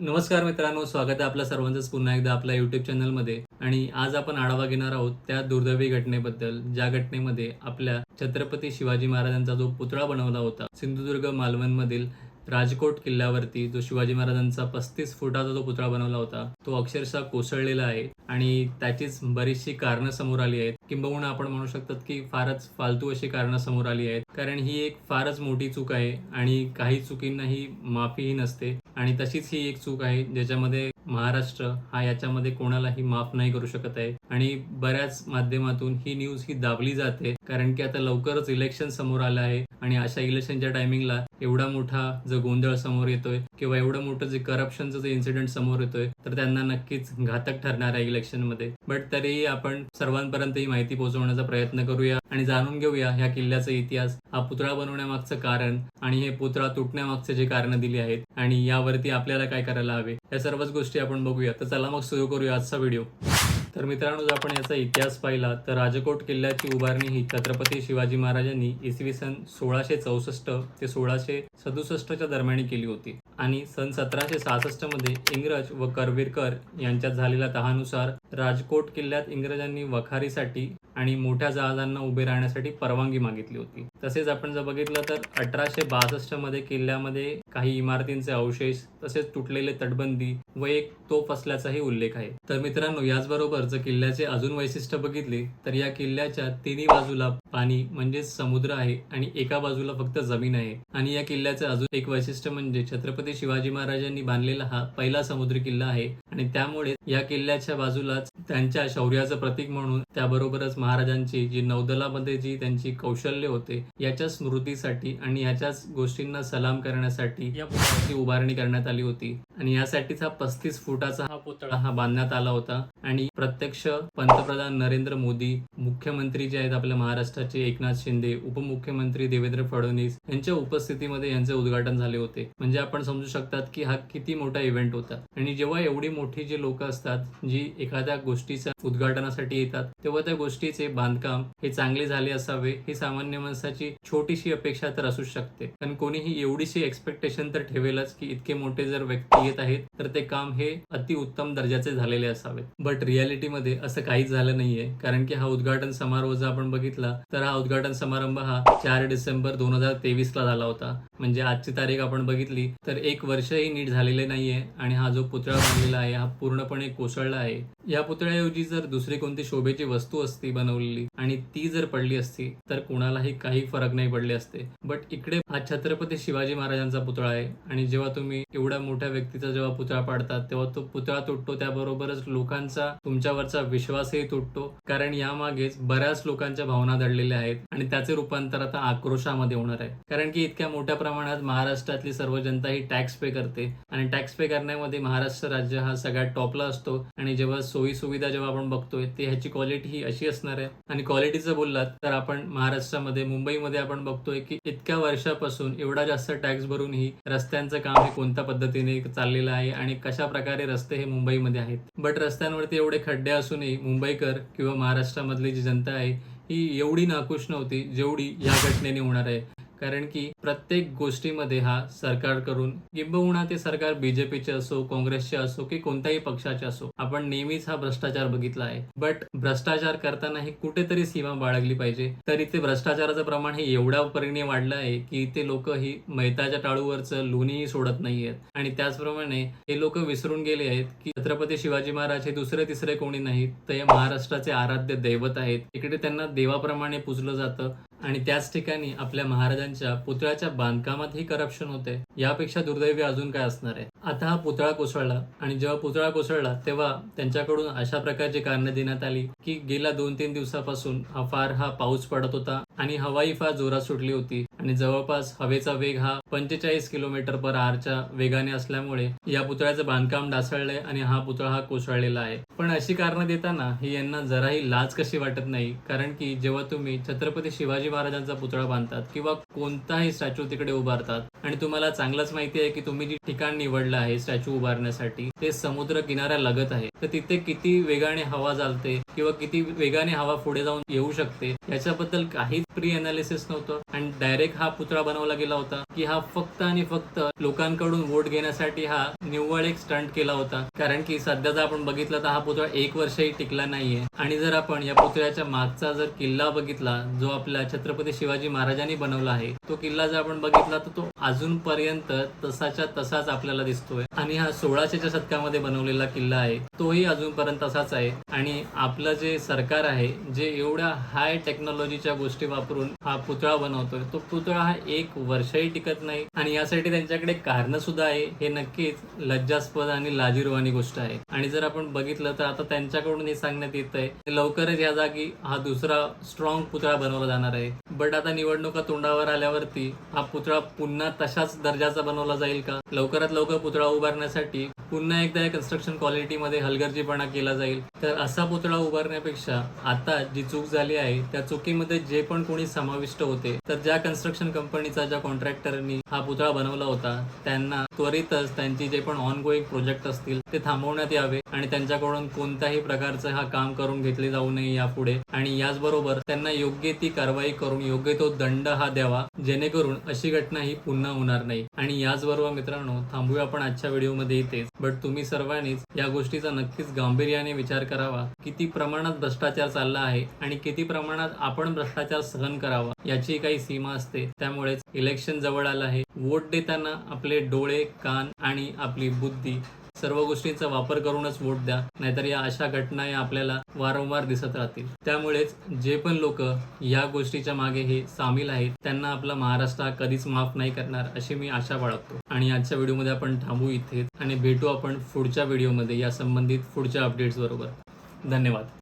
नमस्कार मित्रांनो स्वागत आहे आपल्या सर्वांचंच पुन्हा एकदा आपल्या यूट्यूब चॅनलमध्ये आणि आज आपण आढावा घेणार आहोत त्या दुर्दैवी घटनेबद्दल ज्या घटनेमध्ये आपल्या छत्रपती शिवाजी महाराजांचा जो पुतळा बनवला होता सिंधुदुर्ग मालवणमधील राजकोट किल्ल्यावरती जो शिवाजी महाराजांचा पस्तीस फुटाचा जो पुतळा बनवला होता तो अक्षरशः कोसळलेला आहे आणि त्याचीच बरीचशी कारणं समोर आली आहेत. किंबहुना आपण म्हणू शकतात की फारच फालतू अशी कारणं समोर आली आहेत. कारण ही एक फारच मोठी चूक आहे आणि काही चुकींनाही माफीही नसते. आणि तशीच ही एक चूक आहे ज्याच्यामध्ये महाराष्ट्र हा याच्यामध्ये कोणालाही माफ नाही करू शकत आहे. आणि बऱ्याच माध्यमातून ही न्यूज ही दाबली जाते. कारण की आता लवकरच इलेक्शन समोर आलं आहे. आणि अशा इलेक्शनच्या टायमिंगला एवढा मोठा जो गोंधळ समोर येतोय किंवा एवढं मोठं जे करप्शनचं जे इन्सिडेंट समोर येतोय तर त्यांना नक्कीच घातक ठरणार आहे इलेक्शनमध्ये. बट तरीही आपण सर्वांपर्यंत ही माहिती पोहोचवण्याचा प्रयत्न करूया आणि जाणून घेऊया ह्या किल्ल्याचा इतिहास हा पुतळा बनवण्यामागचं कारण आणि हे पुतळा तुटण्यामागचे जे कारण दिली आहेत आणि यावरती आपल्याला काय करायला हवे या सर्वच गोष्टी आपण बघूया. तर चला मग सुरू करूया आजचा व्हिडिओ तर मित्रांनो जर आपण याचा इतिहास पाहिला तर राजकोट किल्ल्याची उभारणी ही छत्रपती शिवाजी महाराजांनी इसवी सन सोळाशे चौसष्ट ते सोळाशे सदुसष्टच्या दरम्यान केली होती. आणि सन सतराशे सहासष्टमध्ये इंग्रज व करवीरकर यांच्यात झालेल्या तहानुसार राजकोट किल्ल्यात इंग्रजांनी वखारीसाठी आणि मोठ्या जहाजांना उभे राहण्यासाठी परवानगी मागितली होती. तसेच आपण जर बघितलं तर अठराशे बासष्टमध्ये किल्ल्यामध्ये काही इमारतींचे अवशेष तसेच तुटलेले तटबंदी व एक तोफ असल्याचाही उल्लेख आहे. तर मित्रांनो याचबरोबर जर किल्ल्याचे अजून वैशिष्ट्य बघितले तर या किल्ल्याच्या तिन्ही बाजूला पाणी म्हणजेच समुद्र आहे आणि एका बाजूला फक्त जमीन आहे. आणि या किल्ल्याचं अजून एक वैशिष्ट्य म्हणजे छत्रपती शिवाजी महाराजांनी बांधलेला हा पहिला समुद्री किल्ला आहे. आणि त्यामुळे या किल्ल्याच्या बाजूलाच त्यांच्या शौर्याचं प्रतीक म्हणून त्याबरोबरच महाराजांची जी नौदलामध्ये जी त्यांची कौशल्य होते याच्या स्मृतीसाठी आणि याच्याच गोष्टींना सलाम करण्यासाठी या पुतळ्याची उभारणी करण्यात आली होती. आणि यासाठीच हा पस्तीस फुटाचा हा पुतळा हा बांधण्यात आला होता. आणि प्रत्यक्ष पंतप्रधान नरेंद्र मोदी मुख्यमंत्री जे आहेत आपल्या महाराष्ट्राचे एकनाथ शिंदे उपमुख्यमंत्री देवेंद्र फडणवीस यांच्या उपस्थितीमध्ये यांचे उद्घाटन झाले होते. म्हणजे आपण समजू शकतात की हा किती मोठा इव्हेंट होता. आणि जेव्हा एवढी मोठी जी लोक असतात जी एखाद्या गोष्टीच्या उद्घाटनासाठी येतात तेव्हा त्या गोष्टीचे बांधकाम हे चांगले झाले असावे ही सामान्य माणसाची छोटीशी अपेक्षा तर असू शकते. पण कोणीही एवढीशी एक्सपेक्टेशन तर ठेवेलच की इतके मोठे जर व्यक्ती येत आहेत तर ते काम हे अतिउत्तम दर्जाचे झालेले असावे बट रियालिटीमध्ये असं काहीच झालं नाहीये. कारण की हा उद्घाटन समारोह जर आपण बघितला तर हा उद्घाटन समारंभ हा चार डिसेंबर दोन हजार तेवीस ला झाला होता. म्हणजे आजची तारीख आपण बघितली तर एक वर्षही नीट झालेले नाहीये आणि हा जो पुतळा बांधलेला आहे हा पूर्णपणे कोसळला आहे. या पुतळ्याऐवजी जर दुसरी कोणती शोभेची वस्तू असती बनवलेली आणि ती जर पडली असती तर कोणालाही काही फरक नाही पडले असते. बट इकडे हा छत्रपती शिवाजी महाराजांचा पुतळा आहे आणि जेव्हा तुम्ही एवढ्या मोठ्या व्यक्तीचा जेव्हा पुतळा पाडतात तेव्हा तो पुतळा तुटतो त्याबरोबरच लोकांचा तुमच्यावरचा विश्वासही तुटतो. कारण यामागेच बऱ्याच लोकांच्या भावना दडलेल्या आहेत आणि त्याचे रूपांतर आता आक्रोशामध्ये होणार आहे. कारण की इतक्या मोठ्या प्रमाणात महाराष्ट्रातली सर्व जनता ही टॅक्स पे करते आणि टॅक्स पे करण्यामध्ये महाराष्ट्र राज्य हा सगळ्यात टॉपला असतो आणि जेव्हा सोयी सुविधा जेव्हा आपण बघतोय ते ह्याची क्वालिटी ही अशी असणार आहे. आणि क्वालिटीचं बोललात तर आपण महाराष्ट्रामध्ये मुंबईमध्ये आपण बघतोय की इतक्या वर्षापासून एवढा जास्त टॅक्स भरूनही रस्त्यांचं काम हे कोणत्या पद्धतीने चाललेलं आहे आणि कशा प्रकारे रस्ते हे मुंबईमध्ये आहेत. बट रस्त्यांवरती एवढे खड्डे असूनही मुंबईकर किंवा महाराष्ट्रामधली जी जनता आहे ही एवढी नाखुश नव्हती जेवढी या घटनेने होणार आहे. कारण की प्रत्येक गोष्टीमध्ये हा सरकारकडून किंबहुना ते सरकार बीजेपीचे असो काँग्रेसचे असो की कोणत्याही पक्षाचे असो आपण नेहमीच हा भ्रष्टाचार बघितला आहे. बट भ्रष्टाचार करताना ही कुठेतरी सीमा बाळगली पाहिजे. तर इथे भ्रष्टाचाराचं प्रमाण हे एवढ्या परीने वाढलं आहे की इथे लोक ही मैताच्या टाळूवरचं लोणीही सोडत नाहीयेत. आणि त्याचप्रमाणे हे लोक विसरून गेले आहेत की छत्रपती शिवाजी महाराज हे दुसरे तिसरे कोणी नाहीत. तर हे महाराष्ट्राचे आराध्य दैवत आहेत. इकडे त्यांना देवाप्रमाणे पूजलं जातं. आणि त्याच ठिकाणी आपल्या महाराजांच्या पुतळ्याच्या बांधकामातही करप्शन होते. यापेक्षा दुर्दैवी अजून काय असणार आहे? आता हा पुतळा कोसळला आणि जेव्हा पुतळा कोसळला तेव्हा त्यांच्याकडून अशा प्रकारची कारणं देण्यात आली की गेल्या दोन तीन दिवसापासून हा फार हा पाऊस पडत होता आणि हवाई फार जोरात सुटली होती. आणि जवळपास हवेचा वेग हा पंचेचाळीस किलोमीटर पर आरच्या वेगाने असल्यामुळे या पुतळ्याचं बांधकाम ढासळलंय आणि हा पुतळा हा कोसळलेला आहे. पण अशी कारणं देताना ही यांना जराही लाज कशी वाटत नाही? कारण की जेव्हा तुम्ही छत्रपती शिवाजी महाराजांचा पुतळा बांधतात किंवा कोणताही स्टॅच्यू तिकडे उभारतात आणि तुम्हाला चांगलंच माहिती आहे की तुम्ही जे ठिकाण निवडलं आहे स्टॅच्यू उभारण्यासाठी ते समुद्र किनाऱ्या लगत आहे. तर तिथे किती वेगाने हवा चालते किंवा किती वेगाने हवा पुढे जाऊन येऊ शकते याच्याबद्दल काहीच प्री अनालिसिस नव्हतं. आणि डायरेक्ट हा पुतळा बनवला गेला होता की हा फक्त आणि फक्त लोकांकडून वोट घेण्यासाठी हा निव्वळ एक स्टंट केला होता. कारण की सध्या जर आपण बघितलं तर हा पुतळा एक वर्षही टिकला नाहीये. आणि जर आपण या पुतळ्याच्या मागचा जर किल्ला बघितला जो आपल्या छत्रपती शिवाजी महाराजांनी बनवला आहे तो किल्ला जर आपण बघितला तर तो अजूनपर्यंत तसाच्या तसाच आपल्याला दिसतोय. आणि हा सोळाशेच्या शतकामध्ये बनवलेला किल्ला आहे तोही अजूनपर्यंत तसाच आहे. आणि आपलं जे सरकार आहे जे एवढ्या हाय टेक्नॉलॉजीच्या गोष्टी वापरून हा पुतळा बनवतोय. तो पुतळा हा एक वर्षही टिकत नाही आणि यासाठी त्यांच्याकडे कारण सुद्धा आहे. हे नक्कीच लज्जास्पद आणि लाजीरवाणी गोष्ट आहे. आणि जर आपण बघितलं तर आता त्यांच्याकडून हे सांगण्यात येत आहे लवकरच या जागी हा दुसरा स्ट्रॉंग पुतळा बनवला जाणार आहे. बट आता निवडणुका तोंडावर आल्यावरती हा पुतळा पुन्हा तशाच दर्जाचा बनवला जाईल का? लवकरात लवकर पुतळा उभारण्यासाठी पुन्हा एकदा या कन्स्ट्रक्शन क्वालिटीमध्ये हलगर्जीपणा केला जाईल. तर असा पुतळा उभारण्यापेक्षा आता जी चूक झाली आहे त्या चुकीमध्ये जे पण कोणी समाविष्ट होते तर ज्या कन्स्ट्रक्शन कंपनीचा ज्या कॉन्ट्रॅक्टरनी हा पुतळा बनवला होता त्यांना त्वरितच त्यांची जे पण ऑनगोईंग प्रोजेक्ट असतील ते थांबवण्यात यावे आणि त्यांच्याकडून कोणत्याही प्रकारचं हा काम करून घेतले जाऊ नये यापुढे. आणि याचबरोबर त्यांना योग्य ती कारवाई करून योग्य तो दंड हा द्यावा जेणेकरून अशी घटना ही पुन्हा होणार नाही. आणि याचबरोबर मित्रांनो थांबूया आपण आजच्या व्हिडिओमध्ये इथेच. बट तुम्ही सर्वांनीच या गोष्टीचा नक्कीच गांभीर्याने विचार करावा. किती प्रमाणात भ्रष्टाचार चालला आहे आणि किती प्रमाणात आपण भ्रष्टाचार सहन करावा याची काही सीमा असते. त्यामुळेच इलेक्शन जवळ आलं आहे. वोट देताना आपले डोळे कान आणि आपली बुद्धी सर्व गोष्टींचा वापर करूनच वोट द्या नाहीतर या अशा घटना या आपल्याला वारंवार दिसत राहतील. त्यामुळेच जे पण लोक या गोष्टीच्या मागे हे सामील आहेत त्यांना आपला महाराष्ट्र कधीच माफ नाही करणार अशी मी आशा बाळगतो. आणि आजच्या व्हिडिओमध्ये आपण थांबू इथेच आणि भेटू आपण पुढच्या व्हिडिओमध्ये या संबंधित पुढच्या अपडेट्स बरोबर. धन्यवाद.